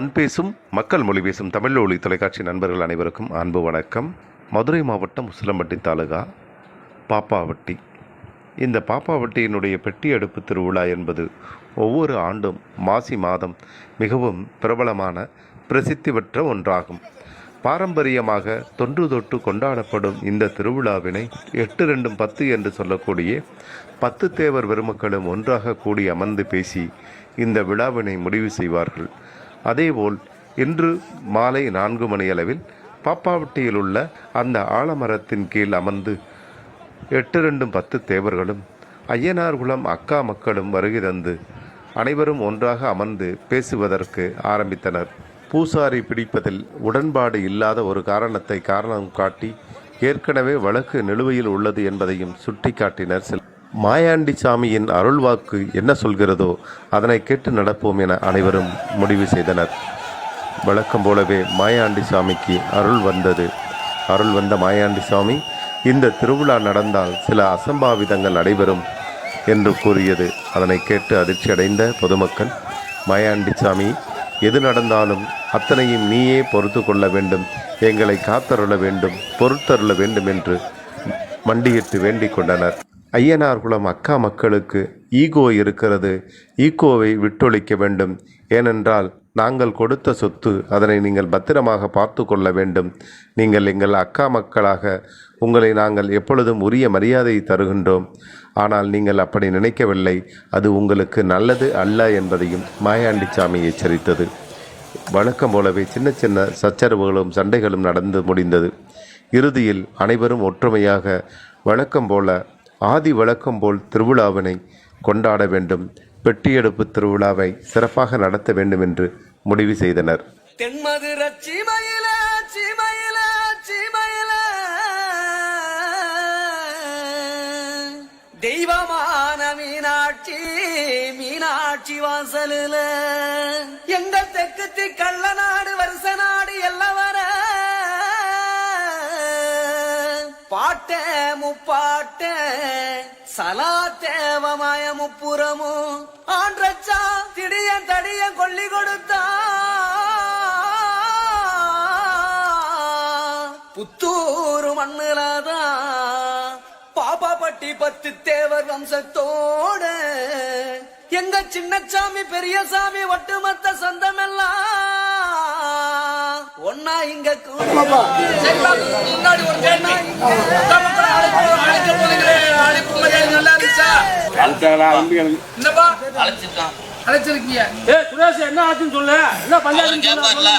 மண் பேசும் மக்கள் மொழி பேசும் தமிழ் ஒளி தொலைக்காட்சி நண்பர்கள் அனைவருக்கும் அன்பு வணக்கம். மதுரை மாவட்டம் உசிலம்பட்டி தாலுகா பாப்பாவட்டி. இந்த பாப்பாவட்டியினுடைய பெட்டி அடுப்பு திருவிழா என்பது ஒவ்வொரு ஆண்டும் மாசி மாதம் மிகவும் பிரபலமான பிரசித்தி பெற்ற ஒன்றாகும். பாரம்பரியமாக தொன்று தொட்டு கொண்டாடப்படும் இந்த திருவிழாவினை எட்டு ரெண்டும் பத்து என்று சொல்லக்கூடிய பத்து தேவர் பெருமக்களும் ஒன்றாக கூடி அமர்ந்து பேசி இந்த விழாவினை முடிவு செய்வார்கள். அதேபோல் இன்று மாலை நான்கு மணியளவில் பாப்பாவட்டியில் உள்ள அந்த ஆலமரத்தின் கீழ் அமர்ந்து எட்டு ரெண்டும் பத்து தேவர்களும் ஐயனார்குளம் அக்கா மக்களும் வருகை தந்து அனைவரும் ஒன்றாக அமர்ந்து பேசுவதற்கு ஆரம்பித்தனர். பூசாரி பிடிப்பதில் உடன்பாடு இல்லாத ஒரு காரணத்தை காரணம் காட்டி ஏற்கனவே வழக்கு நிலுவையில் உள்ளது என்பதையும் சுட்டிக்காட்டினர் சில மாயாண்டி சாமியின் அருள்வாக்கு என்ன சொல்கிறதோ அதனை கேட்டு நடப்போம் என அனைவரும் முடிவு செய்தனர். வழக்கம் போலவே மாயாண்டி சாமிக்கு அருள் வந்தது. அருள் வந்த மாயாண்டி சாமி இந்த திருவிழா நடந்தால் சில அசம்பாவிதங்கள் நடைபெறும் என்று கூறியது. அதனை கேட்டு அதிர்ச்சியடைந்த பொதுமக்கள் மாயாண்டி சாமி எது நடந்தாலும் அத்தனையும் நீயே பொறுத்து கொள்ள வேண்டும் எங்களை காத்தருள வேண்டும் பொறுத்தருள வேண்டும் என்று மண்டியிட்டு வேண்டிக் கொண்டனர். ஐயனார்குளம் அக்கா மக்களுக்கு ஈகோ இருக்கிறது. ஈகோவை விட்டொழிக்க வேண்டும். ஏனென்றால் நாங்கள் கொடுத்த சொத்து அதனை நீங்கள் பத்திரமாக பார்த்து கொள்ள வேண்டும். நீங்கள் எங்கள் அக்கா மக்களாக உங்களை நாங்கள் எப்பொழுதும் உரிய மரியாதையை தருகின்றோம். ஆனால் நீங்கள் அப்படி நினைக்கவில்லை. அது உங்களுக்கு நல்லது அல்ல என்பதையும் மாயாண்டி சாமி எச்சரித்தது. வழக்கம் போலவே சின்ன சின்ன சச்சரவுகளும் சண்டைகளும் நடந்து முடிந்தது. இறுதியில் அனைவரும் ஒற்றுமையாக வழக்கம் போல ஆதி வழக்கம் போல் திருவிழாவினை கொண்டாட வேண்டும். பெட்டியெடுப்பு திருவிழாவை சிறப்பாக நடத்த வேண்டும் என்று முடிவு செய்தனர். தென்மதுர சீமையில சீமையில சீமையில. தெய்வமான மீனாட்சி மீனாட்சி வாசலில். எங்கள் தெற்கு கள்ள நாடு வருஷ நாடு எல்லாம் வர பாட்ட முப்பாட்ட சலாத்தேவமாய முப்புறமும் ஆன்றச்சா திடிய தடிய கொல்லி கொடுத்தா. புத்தூரு மண்ணுலதா. பாப்பாப்பட்டி பத்து தேவர் வம்சத்தோட. எங்க சின்னச்சாமி பெரியசாமி ஒட்டுமொத்த சொந்தமெல்லாம் ஒன்னா இங்க முன்னாடி ஒரு என்னப்பா அழைச்சிருக்கான் அழைச்சிருக்கீங்க ஏ சுரேஷ் என்ன ஆச்சுன்னு சொல்லு என்ன பஞ்சாயத்து கேட்பார்ல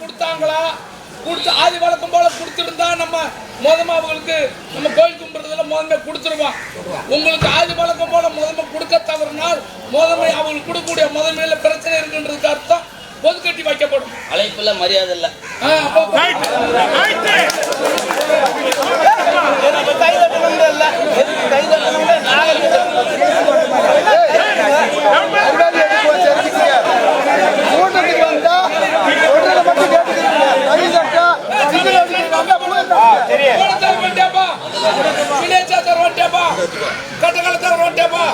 கொடுத்தாங்களா கொடுத்து ஆதி வழக்கம் போல கொடுத்துருந்தா நம்ம மோதமா அவங்களுக்கு நம்ம கோயில் கும்பிடுறதுல முதன்மை கொடுத்துருவோம் ஆதி வழக்கம் போல முதன்மை கொடுக்க தவறினால் முதன்மை அவங்களுக்கு கொடுக்கக்கூடிய முதன்மையில பிரச்சனை இருக்குன்றதுக்கு அர்த்தம். பொதுக்கட்டி வைக்கப்படும். அழைப்புல மரியாதை இல்ல.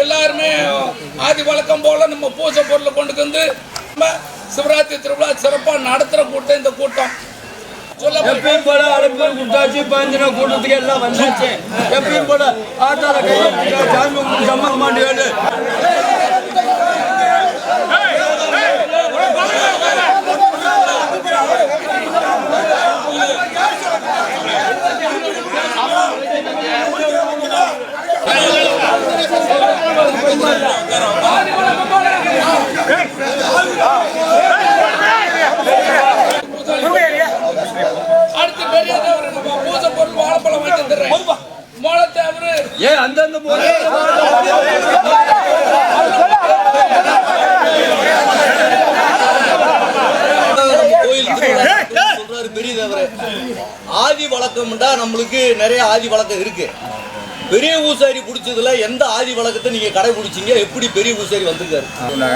எல்லாருமே ஆதி வழக்கம் போல நம்ம பூஜை பொருளை கொண்டு வந்து நம்ம சிவராத்திரி திருவிழா சிறப்பாக நடத்துகிற கூட்டம் இந்த கூட்டம் சொல்ல போறீங்க? எப்பயும் போல அழைப்பு கொடுத்தாச்சு பாஞ்சின கூட்டத்துக்கு எல்லாம் வந்தாச்சு எப்பயும் போல ஆத்தால கையை சாமி உங்களுக்கு சம்மந்தம் மாட்டேன் அடுத்து பெரிய தேவர் என்னப்பா? பூஜை பொருள் வாழைப்பழம் வாங்கி தந்துடுறேன். மோள தேவரு ஏன் அந்தந்த போல கோயில் திருவிழா சொல்றாரு பெரியதவரு பார்த்தோம்னா நம்மளுக்கு நிறைய ஆதி வழக்கம் இருக்கு. பெரிய பூசாரி பிடிச்சதுல எந்த ஆதி வழக்கத்தை நீங்க கடைபிடிச்சீங்க? எப்படி பெரிய பூசாரி வந்திருக்காரு?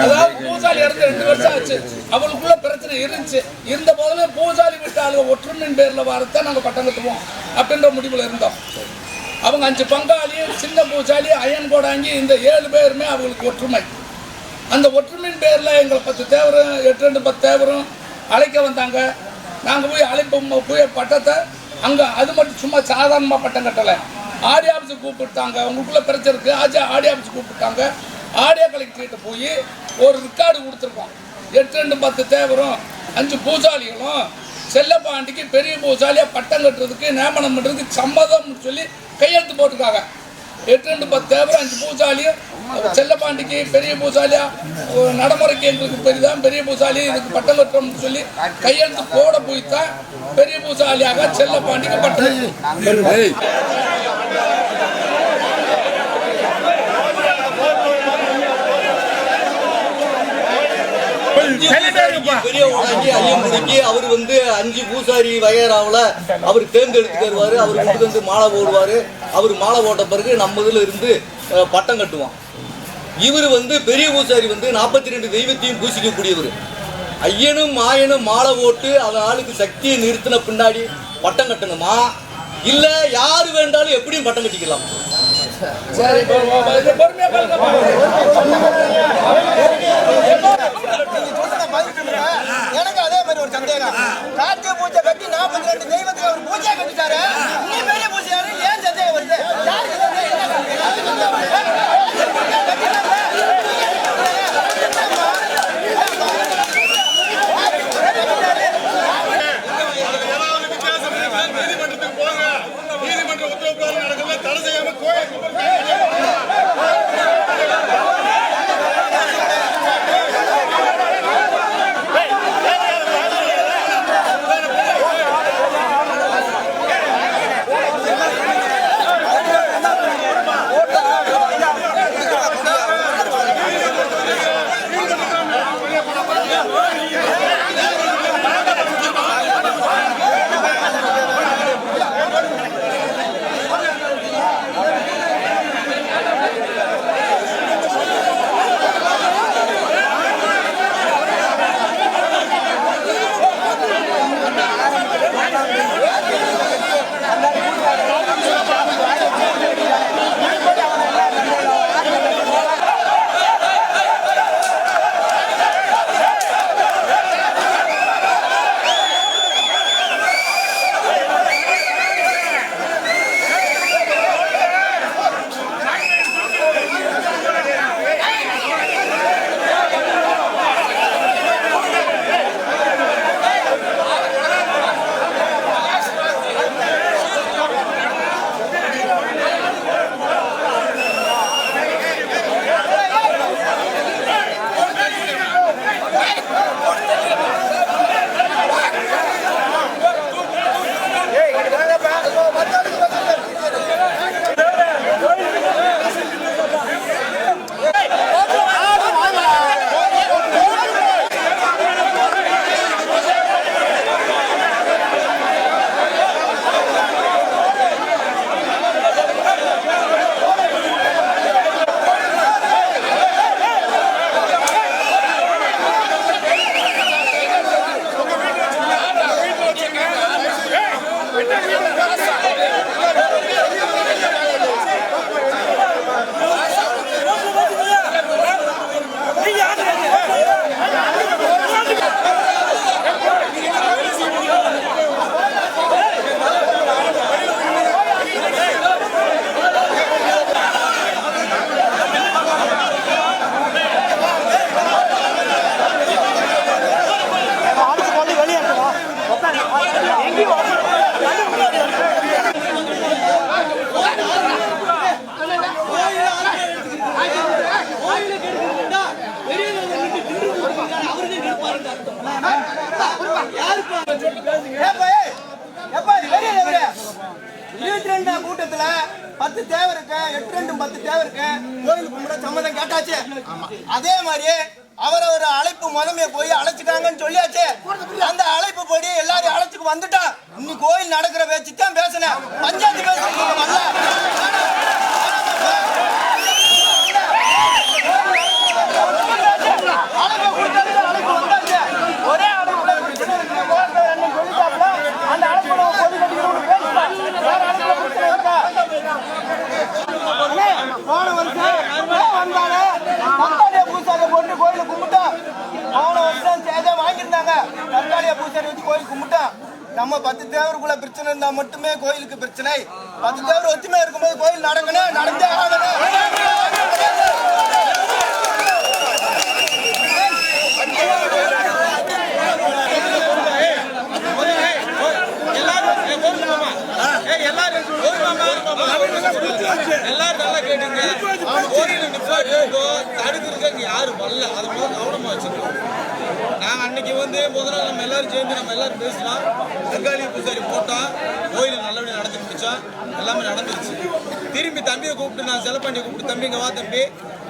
அதாவது பூசாரி இறந்து ரெண்டு வருஷம் ஆச்சு. அவளுக்குள்ள பிரச்சனை இருந்துச்சு. இருந்த போதுல பூசாரி விட்டு ஆளுங்க ஒற்றுமையின் பேர்ல வரத்தான் நாங்க பட்டம் கட்டுவோம் அப்படின்ற முடிவுல இருந்தோம். அவங்க அஞ்சு பங்காளி சின்ன பூசாரி அயன் கோடாங்கி இந்த ஏழு பேருமே அவங்களுக்கு ஒற்றுமை. அந்த ஒற்றுமையின் பேர்ல எங்களை பத்து தேவரும் எட்டு ரெண்டு பத்து தேவரும் அழைக்க வந்தாங்க. நாங்கள் போய் அழைப்போம் போய் பட்டத்தை அங்கே அது மட்டும் சும்மா சாதாரணமாக பட்டம் கட்டலை. ஆடி ஆஃபீஸுக்கு கூப்பிட்டாங்க. உங்களுக்குள்ள பிரச்சனை இருக்குது ஆஜா ஆடி ஆஃபீஸ் கூப்பிட்டாங்க. ஆடியோ கலெக்டர்கிட்ட போய் ஒரு ரெக்கார்டு கொடுத்துருக்கோம். எட்டு ரெண்டு பத்து தேவரும் அஞ்சு பூசாலிகளும் செல்லப்பாண்டிக்கு பெரிய பூசாலியாக பட்டம் கட்டுறதுக்கு நியமனம் பண்ணுறதுக்கு சம்மதம்னு சொல்லி கையெழுத்து போட்டிருக்காங்க. எட்டு ரெண்டு பத்து தேவரும் அஞ்சு பூசாலியும் செல்லப்பாண்டிக்கு பெரிய பூசாலியா? ஒரு நடைமுறைக்கு எங்களுக்கு பெரிதான் பெரிய பூசாலி இதுக்கு பட்டம் கட்டுறோம்னு சொல்லி கையெழுத்து போட போய் தான் பெரிய பூசாலியாக செல்லப்பாண்டிக்கு பட்டம் அவர் வந்து அஞ்சு பூசாரி வகையறாவில் அவர் தேர்ந்தெடுத்து தருவாரு அவர் கொண்டு வந்து மாலை போடுவாரு. அவர் மாலை போட்ட பிறகு நம்ம இதில் இருந்து பட்டம் கட்டுவோம் இவர் வந்து பெரிய பூசாரி வந்து நாற்பத்தி ரெண்டு தெய்வத்தையும் பூசிக்கக்கூடியவர். ஐயனும் மாயனும் மாலை போட்டு அந்த ஆளுக்கு சக்தியை நிறுத்தின பின்னாடி பட்டம் கட்டணுமா? இல்ல யாரு வேண்டாலும் எப்படியும் பட்டம் கட்டிக்கலாம். சரி எனக்கு அதே மாதிரி ஒரு சந்தேகம். கார்த்திகை பூஜை கட்டி நாற்பத்தி ரெண்டு தெய்வத்துக்கு அவர் பூஜை கட்டிட்டாரு பத்து தேவை இருக்கு எட்டு ரெண்டும் பத்து தேவை இருக்கு. கோயிலுக்கு கும்பிட சம்மதம் கேட்டாச்சு. அதே மாதிரி அவரவர் அழைப்பு முதமே போய் அழைச்சிட்டாங்கன்னு சொல்லியாச்சு. அந்த அழைப்பு படி எல்லாரும் அழைச்சுக்கு வந்துட்டான் இன்னி கோயில் நடக்கிற பேச்சு தான் பேசினேன். பஞ்சாயத்து பேசுறீங்க வரல அழைப்பு கொடுத்தாச்சு, அழைப்பு வந்தாச்சு. ஒரே அழைப்புல பிரச்சனை இருக்கு. கோயில்ல அன்னைக்கு சொல்லிட்டாப்புல, அந்த அழைப்புல ஒரு பொது கட்டிக்கணும்னு பேசிட்டான். வேற அழைப்புல பிரச்சனை இருக்கா? அண்ணே, போன வருஷம் ஏன் வந்தானே? தக்காளிய பூசாரியை போட்டு கோயிலை கும்பிட்டான். போன வருஷம் சேதா வாங்கியிருந்தாங்க. தக்காளிய பூசாரி வச்சு கோயில் கும்பிட்டா நம்ம பத்து தேவருக்குள்ள பிரச்சனை இருந்தா மட்டுமே கோயிலுக்கு பிரச்சனை. பத்து தேவர் ஒத்துமையா இருக்கும்போது கோயில் நடக்கணும் நடந்தே ஆகணும். எல்லாரும் நல்லா கேட்டுங்க. கோயில் நிப்பாட்டிருக்கோ தடுக்கிறதுக்கு அங்க யாரும் வரல. அதை கவனமா வச்சுக்கணும். நாங்கள் அன்னைக்கு வந்து முதல் நாள் நம்ம எல்லாரும் சேர்ந்து நம்ம எல்லாரும் பேசலாம் தக்காளி பூசாரி போட்டோம் கோயில் நல்லபடியாக நடந்து முடிச்சோம் எல்லாமே நடந்துருச்சு திரும்பி தம்பியை கூப்பிட்டு நான் செலப்பாண்டியை கூப்பிட்டு தம்பிங்க வா தம்பி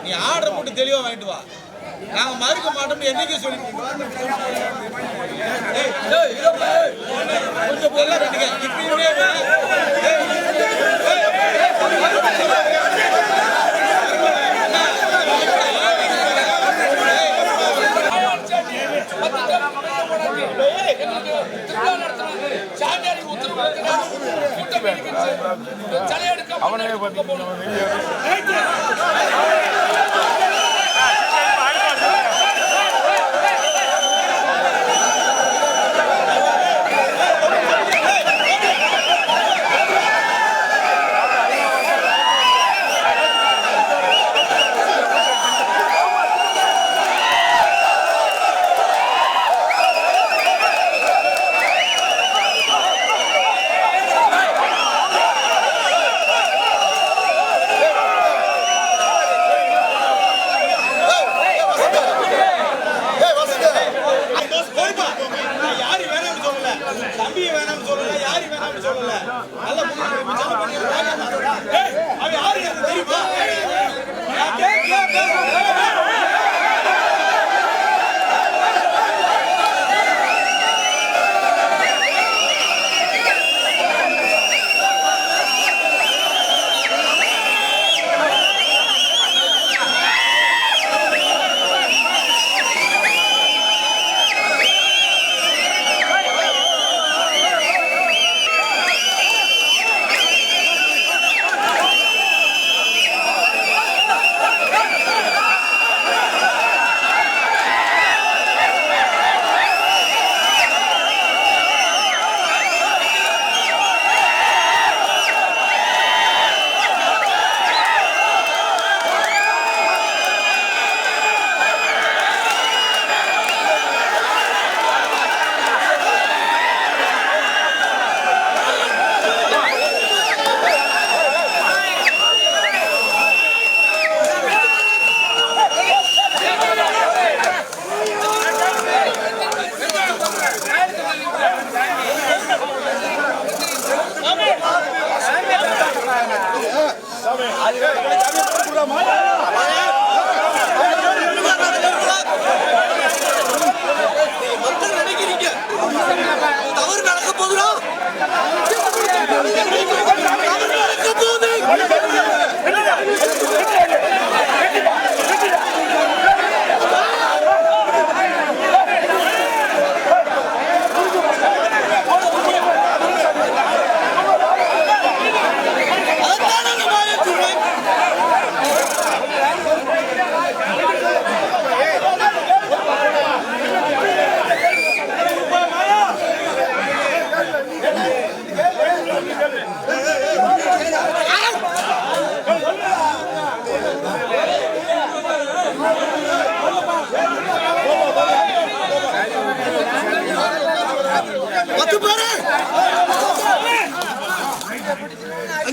நீ ஆர்டர் போட்டு தெளிவாக வாங்கிட்டு வா நாங்கள் மறுக்க மாட்டோம்னு என்னைக்கே சொல்லி கொஞ்சம் பொருளாக இப்பயுமே கூட்டம் பிடிக்கிச்சு. சிலை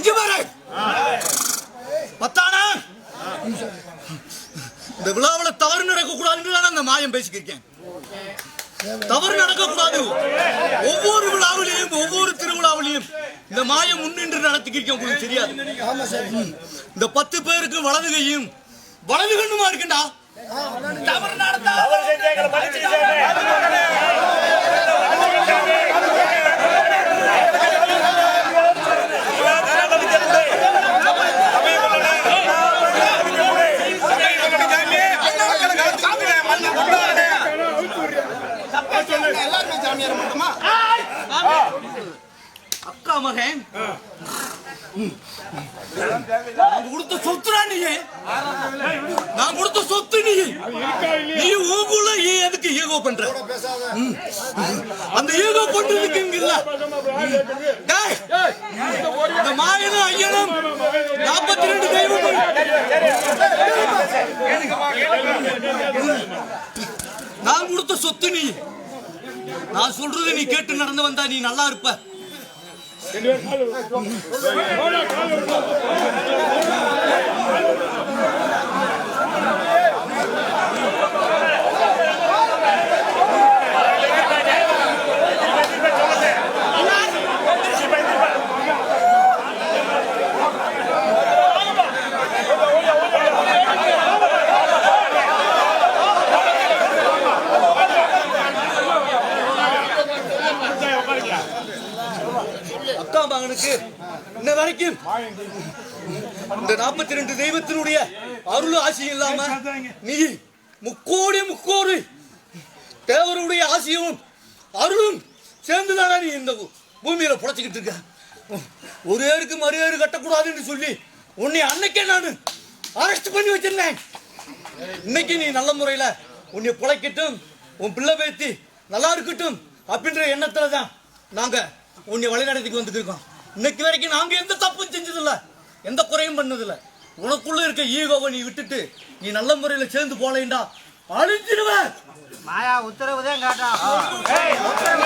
அஞ்சு பேரு. பத்தானா இந்த விழாவில் தவறு நடக்க கூடாதுன்னு அந்த மாயம் பேசிக்கிருக்கேன். தவறு நடக்கக்கூடாது. ஒவ்வொரு விழாவிலையும் ஒவ்வொரு திருவிழாவிலையும் இந்த மாயம் முன்னின்று நடத்திக்கிருக்க உங்களுக்கு தெரியாது. இந்த பத்து பேருக்கு வலது கையும் வலது கண்ணுமா இருக்குண்டா? தவறு நடந்தா எல்லாருமே சாமியார் மட்டுமா அக்கா மகன். நான் கொடுத்த சொத்துடா நீ. நான் கொடுத்த சொத்து நீ. நீ ஊங்குள்ள நீ எதுக்கு ஈகோ பண்ற? ம். அந்த ஈகோ பண்றதுக்கு இங்க இல்ல. டேய், இந்த மாயனும் ஐயனும் நாற்பத்தி ரெண்டு தெய்வங்கள் நான் கொடுத்த சொத்து நீ. நான் சொல்றது நீ கேட்டு நடந்து வந்தா நீ நல்லா இருப்ப. அக்கா மகனுக்கு இன்ன வரைக்கும் இந்த நாற்பத்தி ரெண்டு தெய்வத்தினுடைய அருள் ஆசி இல்லாம நீ முக்கோடி முக்கோடி தேவருடைய ஆசியும் அருளும் சேர்ந்துதானா நீ இந்த பூமியில புடைச்சிக்கிட்டு இருக்க? ஒரு ஏருக்கு மறு ஏறு கட்டக்கூடாதுன்னு சொல்லி உன்னை அன்னைக்கே நான் அரெஸ்ட் பண்ணி வச்சிருந்தேன். இன்னைக்கு நீ நல்ல முறையில உன்னை புழைக்கட்டும் உன் பிள்ளை பேத்தி நல்லா இருக்கட்டும் அப்படின்ற எண்ணத்துல தான் நாங்கள் உன்னை வழிநடத்திக்கு வந்துருக்கோம் இன்னைக்கு வரைக்கும் நாங்க எந்த தப்பும் செஞ்சதில்ல. எந்த குறையும் பண்ணதில்ல. உனக்குள்ள இருக்க ஈகோவை நீ விட்டுட்டு நீ நல்ல முறையில சேர்ந்து போலேண்டா. அழிஞ்சிருவேன் மாயா உத்தரவு தான் காட்டா. உத்தரவு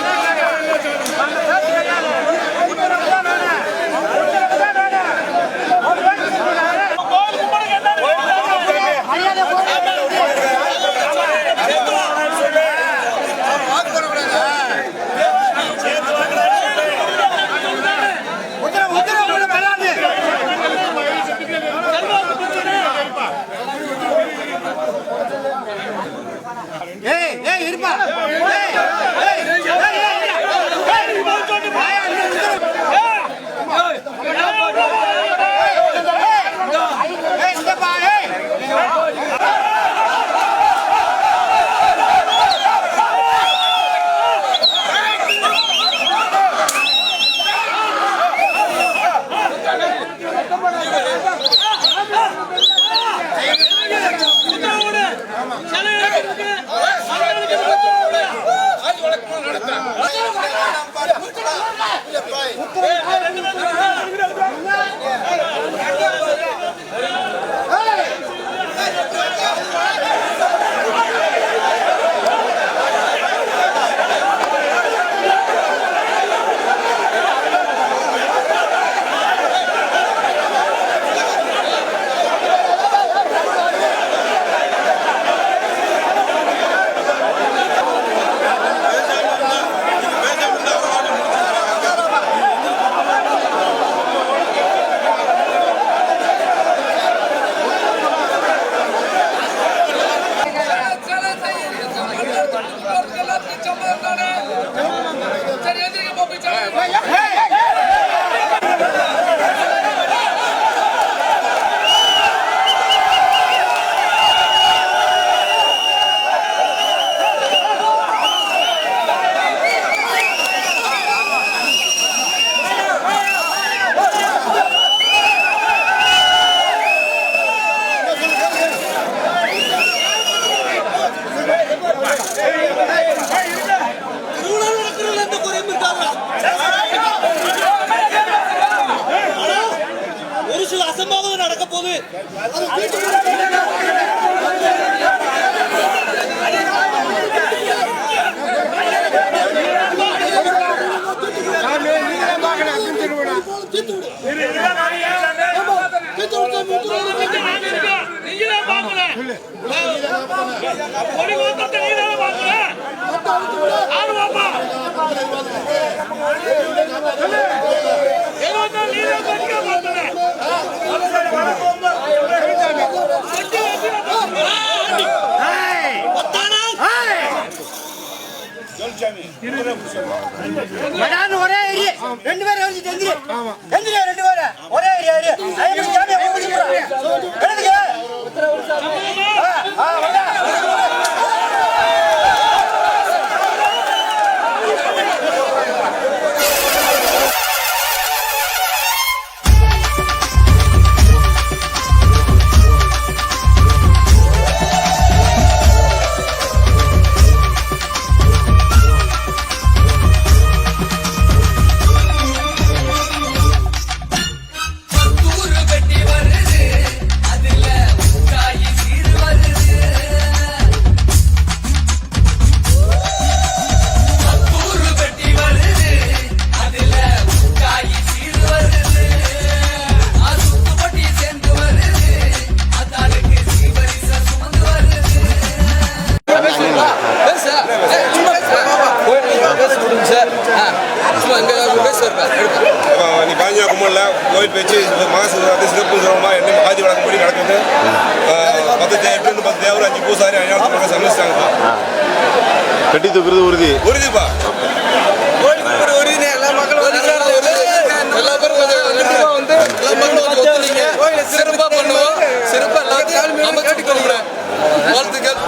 நீங்களே ஒரே ஏரியா ரெண்டு பேரும் எந்திரியா ரெண்டு பேரும். ஒரே ஏரியா சார். சும்மா இங்கே பேசுவார் நீ கன்னியாகுமரியில் கோயில் பேச்சு மாசு சிறப்பு சிறப்பாக என்ன ஆதி வழக்கப்படி நடக்குது? பத்து எட்டு பத்து தேவர் அஞ்சு பூசாரி அஞ்சாவது சமைச்சிட்டாங்கப்பா கட்டி தூக்குறது உறுதி. உறுதிப்பா. சிறப்பா பண்ணுவோம். சிறப்பா எல்லாத்தையும் வாழ்த்துக்கள்.